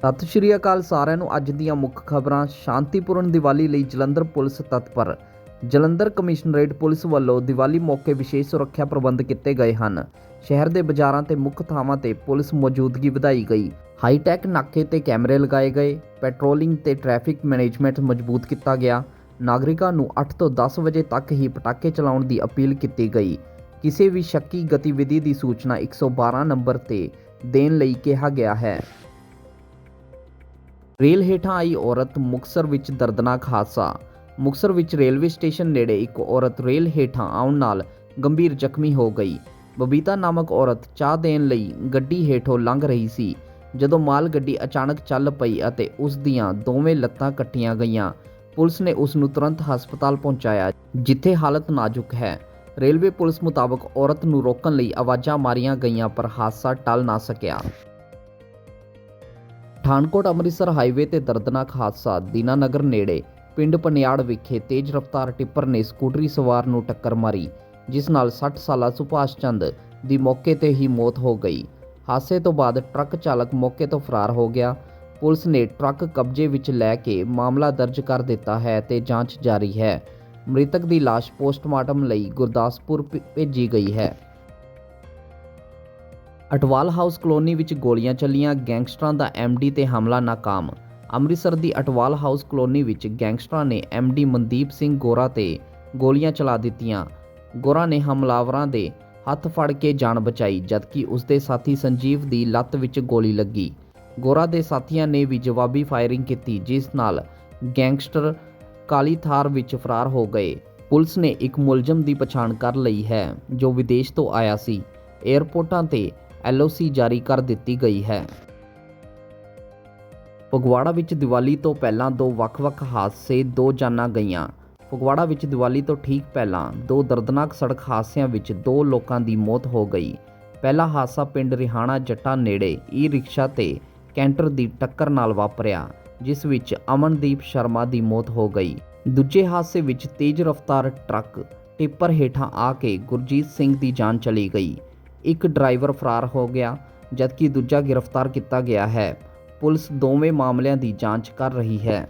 ਸਤਿ ਸ਼੍ਰੀ ਅਕਾਲ ਸਾਰਿਆਂ ਨੂੰ। ਅੱਜ ਦੀਆਂ ਮੁੱਖ ਖਬਰਾਂ, ਸ਼ਾਂਤੀਪੂਰਨ ਦੀਵਾਲੀ ਲਈ ਜਲੰਧਰ ਪੁਲਿਸ ਤਤਪਰ ਜਲੰਧਰ ਕਮਿਸ਼ਨਰੇਟ ਪੁਲਿਸ ਵੱਲੋਂ ਦੀਵਾਲੀ ਮੌਕੇ ਵਿਸ਼ੇਸ਼ ਸੁਰੱਖਿਆ ਪ੍ਰਬੰਧ ਕੀਤੇ ਗਏ ਹਨ। ਸ਼ਹਿਰ ਦੇ ਬਾਜ਼ਾਰਾਂ ਤੇ ਮੁੱਖ ਥਾਵਾਂ ਤੇ ਪੁਲਿਸ ਮੌਜੂਦਗੀ ਵਧਾਈ ਗਈ। ਹਾਈਟੈਕ ਨਾਕੇ ਤੇ ਕੈਮਰੇ ਲਗਾਏ ਗਏ। ਪੈਟਰੋਲਿੰਗ ਤੇ ਟ੍ਰੈਫਿਕ ਮੈਨੇਜਮੈਂਟ ਮਜ਼ਬੂਤ ਕੀਤਾ ਗਿਆ। ਨਾਗਰਿਕਾਂ ਨੂੰ 8 ਤੋਂ 10 ਵਜੇ ਤੱਕ ਹੀ ਪਟਾਕੇ ਚਲਾਉਣ ਦੀ ਅਪੀਲ ਕੀਤੀ ਗਈ। ਕਿਸੇ ਵੀ ਸ਼ੱਕੀ ਗਤੀਵਿਧੀ ਦੀ ਸੂਚਨਾ 112 ਨੰਬਰ ਤੇ ਦੇਣ ਲਈ ਕਿਹਾ ਗਿਆ ਹੈ। ਰੇਲ ਹੇਠਾਂ ਆਈ ਔਰਤ ਮੁਕਸਰ ਵਿੱਚ ਦਰਦਨਾਕ ਹਾਦਸਾ। ਮੁਕਸਰ ਵਿੱਚ ਰੇਲਵੇ ਸਟੇਸ਼ਨ ਨੇੜੇ ਇੱਕ ਔਰਤ ਰੇਲ ਹੇਠਾਂ ਆਉਣ ਨਾਲ ਗੰਭੀਰ ਜ਼ਖਮੀ ਹੋ ਗਈ। ਬਬੀਤਾ ਨਾਮਕ ਔਰਤ ਚਾਹ ਦੇਣ ਲਈ ਗੱਡੀ ਹੇਠੋਂ ਲੰਘ ਰਹੀ ਸੀ। ਜਦੋਂ ਮਾਲ ਗੱਡੀ ਅਚਾਨਕ ਚੱਲ ਪਈ ਅਤੇ ਉਸ ਦੀਆਂ ਦੋਵੇਂ ਲੱਤਾਂ ਕੱਟੀਆਂ ਗਈਆਂ, ਪੁਲਿਸ ਨੇ ਉਸ ਨੂੰ ਤੁਰੰਤ ਹਸਪਤਾਲ ਪਹੁੰਚਾਇਆ, ਜਿੱਥੇ ਹਾਲਤ ਨਾਜ਼ੁਕ ਹੈ। ਰੇਲਵੇ ਪੁਲਿਸ ਮੁਤਾਬਕ ਔਰਤ ਨੂੰ ਰੋਕਣ ਲਈ ਆਵਾਜ਼ਾਂ ਮਾਰੀਆਂ ਗਈਆਂ ਪਰ ਹਾਦਸਾ ਟਲ ਨਾ ਸਕਿਆ। ਪਠਾਨਕੋਟ ਅੰਮ੍ਰਿਤਸਰ ਹਾਈਵੇ ਤੇ ਦਰਦਨਾਕ ਹਾਦਸਾ ਦੀਨਾ ਨਗਰ ਨੇੜੇ ਪਿੰਡ ਪਨਿਆੜ ਵਿਖੇ ਤੇਜ਼ ਰਫ਼ਤਾਰ ਟਿੱਪਰ ਨੇ ਸਕੂਟਰੀ ਸਵਾਰ ਨੂੰ ਟੱਕਰ ਮਾਰੀ, ਜਿਸ ਨਾਲ 60 ਸਾਲਾ ਸੁਭਾਸ਼ ਚੰਦ ਦੀ ਮੌਕੇ ਤੇ ਹੀ ਮੌਤ ਹੋ ਗਈ। ਹਾਦਸੇ ਤੋਂ ਬਾਅਦ ਟਰੱਕ ਚਾਲਕ ਮੌਕੇ ਤੋਂ ਫਰਾਰ ਹੋ ਗਿਆ। ਪੁਲਿਸ ਨੇ ਟਰੱਕ ਕਬਜ਼ੇ ਵਿੱਚ ਲੈ ਕੇ ਮਾਮਲਾ ਦਰਜ ਕਰ ਦਿੱਤਾ ਹੈ ਤੇ ਜਾਂਚ ਜਾਰੀ ਹੈ। ਮ੍ਰਿਤਕ ਦੀ ਲਾਸ਼ ਪੋਸਟਮਾਰਟਮ ਲਈ ਗੁਰਦਾਸਪੁਰ ਭੇਜੀ ਗਈ ਹੈ। ਅਟਵਾਲ ਹਾਊਸ ਕਲੋਨੀ ਵਿੱਚ ਗੋਲੀਆਂ ਚੱਲੀਆਂ, ਗੈਂਗਸਟਰਾਂ ਦਾ ਐਮਡੀ ਤੇ ਹਮਲਾ ਨਾਕਾਮ। ਅੰਮ੍ਰਿਤਸਰ ਦੀ ਅਟਵਾਲ ਹਾਊਸ ਕਲੋਨੀ ਵਿੱਚ ਗੈਂਗਸਟਰਾਂ ਨੇ ਐਮਡੀ ਮਨਦੀਪ ਸਿੰਘ ਗੋਰਾ ਤੇ ਗੋਲੀਆਂ ਚਲਾ ਦਿੱਤੀਆਂ। ਗੋਰਾ ਨੇ ਹਮਲਾਵਰਾਂ ਦੇ ਹੱਥ ਫੜ ਕੇ ਜਾਨ ਬਚਾਈ, ਜਦਕਿ ਉਸ ਦੇ ਸਾਥੀ ਸੰਜੀਵ ਦੀ ਲੱਤ ਵਿੱਚ ਗੋਲੀ ਲੱਗੀ। ਗੋਰਾ ਦੇ ਸਾਥੀਆਂ ਨੇ ਵੀ ਜਵਾਬੀ ਫਾਇਰਿੰਗ ਕੀਤੀ, ਜਿਸ ਨਾਲ ਗੈਂਗਸਟਰ ਕਾਲੀ ਥਾਰ ਵਿੱਚ ਫਰਾਰ ਹੋ ਗਏ। ਪੁਲਿਸ ਨੇ ਇੱਕ ਮੁਲਜ਼ਮ ਦੀ ਪਛਾਣ ਕਰ ਲਈ ਹੈ, ਜੋ ਵਿਦੇਸ਼ ਤੋਂ ਆਇਆ ਸੀ। ਏਅਰਪੋਰਟਾਂ ਤੇ ਐਲਓਸੀ ਜਾਰੀ ਕਰ ਦਿੱਤੀ ਗਈ ਹੈ। ਫਗਵਾੜਾ ਵਿੱਚ ਦੀਵਾਲੀ ਤੋਂ ਪਹਿਲਾਂ ਦੋ ਵੱਖ-ਵੱਖ ਹਾਦਸੇ ਦੋ ਜਾਨਾਂ ਗਈਆਂ। ਫਗਵਾੜਾ ਵਿੱਚ ਦੀਵਾਲੀ ਤੋਂ ਠੀਕ ਪਹਿਲਾਂ ਦੋ ਦਰਦਨਾਕ ਸੜਕ ਹਾਦਸਿਆਂ ਵਿੱਚ ਦੋ ਲੋਕਾਂ ਦੀ ਮੌਤ ਹੋ ਗਈ। ਪਹਿਲਾ ਹਾਦਸਾ ਪਿੰਡ ਰਿਹਾਣਾ ਜੱਟਾ ਨੇੜੇ ਈ ਰਿਕਸ਼ਾ ਤੇ ਕੈਂਟਰ ਦੀ ਟੱਕਰ ਨਾਲ ਵਾਪਰਿਆ, ਜਿਸ ਵਿੱਚ ਅਮਨਦੀਪ ਸ਼ਰਮਾ ਦੀ ਮੌਤ ਹੋ ਗਈ। ਦੂਜੇ ਹਾਦਸੇ ਵਿੱਚ ਤੇਜ਼ ਰਫ਼ਤਾਰ ਟਰੱਕ ਟਿੱਪਰ ਹੇਠਾਂ ਆ ਕੇ ਗੁਰਜੀਤ ਸਿੰਘ ਦੀ ਜਾਨ ਚਲੀ ਗਈ। ਇੱਕ ਡਰਾਈਵਰ ਫਰਾਰ ਹੋ ਗਿਆ, ਜਦਕਿ ਦੂਜਾ ਗ੍ਰਿਫਤਾਰ ਕੀਤਾ ਗਿਆ ਹੈ। ਪੁਲਿਸ ਦੋਵੇਂ ਮਾਮਲਿਆਂ ਦੀ ਜਾਂਚ ਕਰ ਰਹੀ ਹੈ।